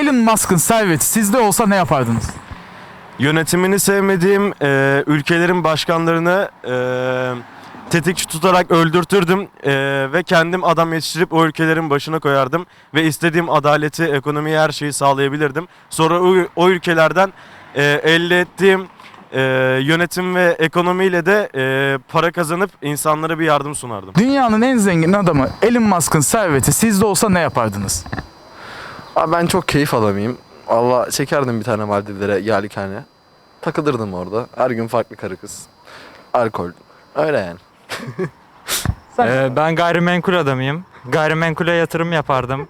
Elon Musk'ın serveti sizde olsa ne yapardınız? Yönetimini sevmediğim e, ülkelerin başkanlarını e, tetikçi tutarak öldürtürdüm e, ve kendim adam yetiştirip o ülkelerin başına koyardım ve istediğim adaleti, ekonomiyi, her şeyi sağlayabilirdim. Sonra o, o ülkelerden e, elde ettiğim e, yönetim ve ekonomiyle de e, para kazanıp insanlara bir yardım sunardım. Dünyanın en zengin adamı Elon Musk'ın serveti sizde olsa ne yapardınız? Abi ben çok keyif adamıyım. Valla çekerdim bir tane Maldivlere yalikane. Takılırdım orada. Her gün farklı karı kız. Alkol. Öyle yani. Ee, ben gayrimenkul adamıyım. Gayrimenkule yatırım yapardım.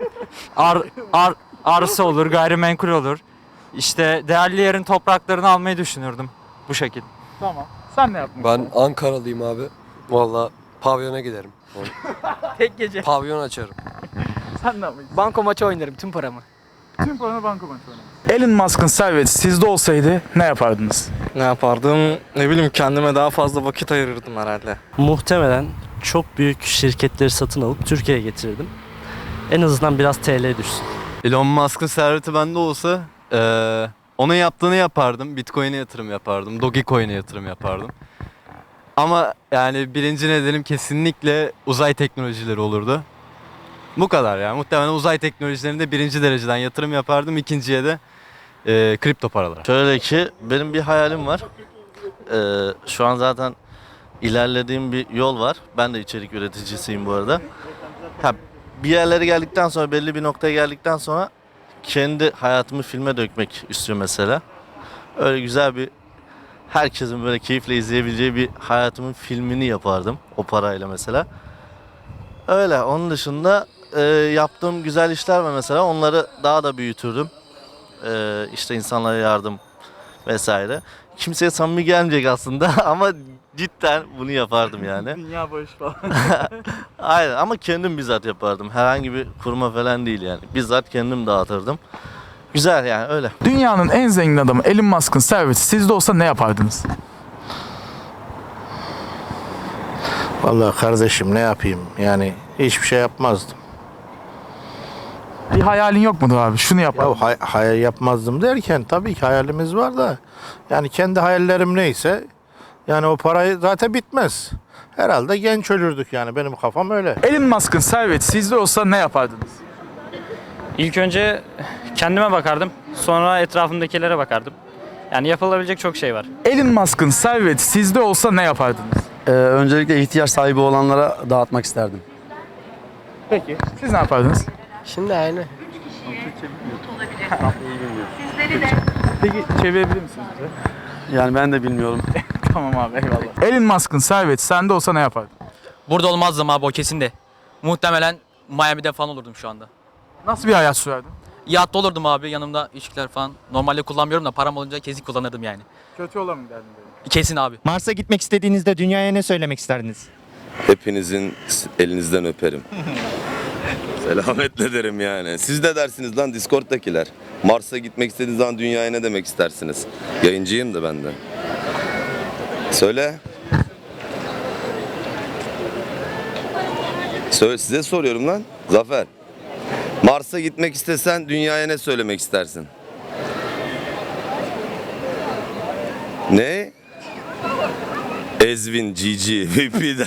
Ar, ar, arsa olur, gayrimenkul olur. İşte değerli yerin topraklarını almayı düşünürdüm bu şekil. Tamam. Sen ne yapmak Ben Ankaralıyım abi. Valla pavyona giderim. Tek gece. Pavyon açarım. Sen ne yapmak Banko maçı oynarım tüm paramı. Tüm paranı banka Elon Musk'ın serveti sizde olsaydı ne yapardınız? Ne yapardım? Ne bileyim kendime daha fazla vakit ayırırdım herhalde. Muhtemelen çok büyük şirketleri satın alıp Türkiye'ye getirirdim. En azından biraz TL düşsün. Elon Musk'ın serveti bende olsa eee onun yaptığını yapardım. Bitcoin'e yatırım yapardım. Dogecoin'e yatırım yapardım. Ama yani birinci nedenim kesinlikle uzay teknolojileri olurdu. Bu kadar ya. Muhtemelen uzay teknolojilerinde birinci dereceden yatırım yapardım. İkinciye de eee, kripto paralar. Şöyle ki benim bir hayalim var. Ee, şu an zaten ilerlediğim bir yol var. Ben de içerik üreticisiyim bu arada. Ha, bir yerlere geldikten sonra belli bir noktaya geldikten sonra kendi hayatımı filme dökmek istiyorum mesela. Öyle güzel bir herkesin böyle keyifle izleyebileceği bir hayatımın filmini yapardım o parayla mesela. Öyle. Onun dışında e, yaptığım güzel işler var mesela. Onları daha da büyütürdüm. E, işte insanlara yardım vesaire. Kimseye samimi gelmeyecek aslında ama cidden bunu yapardım yani. Dünya barış falan. Aynen ama kendim bizzat yapardım. Herhangi bir kurma falan değil yani. Bizzat kendim dağıtırdım. Güzel yani öyle. Dünyanın en zengin adamı Elon Musk'ın serveti sizde olsa ne yapardınız? Vallahi kardeşim ne yapayım yani hiçbir şey yapmazdım. Bir hayalin yok mudur abi? Şunu yap. Ya hay- hayal yapmazdım derken tabii ki hayalimiz var da yani kendi hayallerim neyse yani o parayı zaten bitmez. Herhalde genç ölürdük yani benim kafam öyle. Elon Musk'ın serveti sizde olsa ne yapardınız? İlk önce kendime bakardım. Sonra etrafımdakilere bakardım. Yani yapılabilecek çok şey var. Elon Musk'ın serveti sizde olsa ne yapardınız? Ee, öncelikle ihtiyaç sahibi olanlara dağıtmak isterdim. Peki. Siz ne yapardınız? Şimdi aynı. Peki çevirebilir misiniz bize? Yani ben de bilmiyorum. tamam abi eyvallah. Elon Musk'ın serveti sende olsa ne yapardın? Burada olmazdım abi o kesin de. Muhtemelen Miami'de falan olurdum şu anda. Nasıl bir hayat sürerdin? Yatta olurdum abi yanımda içkiler falan. Normalde kullanmıyorum da param olunca kesin kullanırdım yani. Kötü olan mı derdin Kesin abi. Mars'a gitmek istediğinizde dünyaya ne söylemek isterdiniz? Hepinizin elinizden öperim. Selametle derim yani. Siz de dersiniz lan Discord'dakiler. Mars'a gitmek istediğiniz zaman dünyaya ne demek istersiniz? Yayıncıyım da ben de. Söyle. Söyle size soruyorum lan. Zafer. Mars'a gitmek istesen dünyaya ne söylemek istersin? Ne? Ezvin, Cici, VP'den.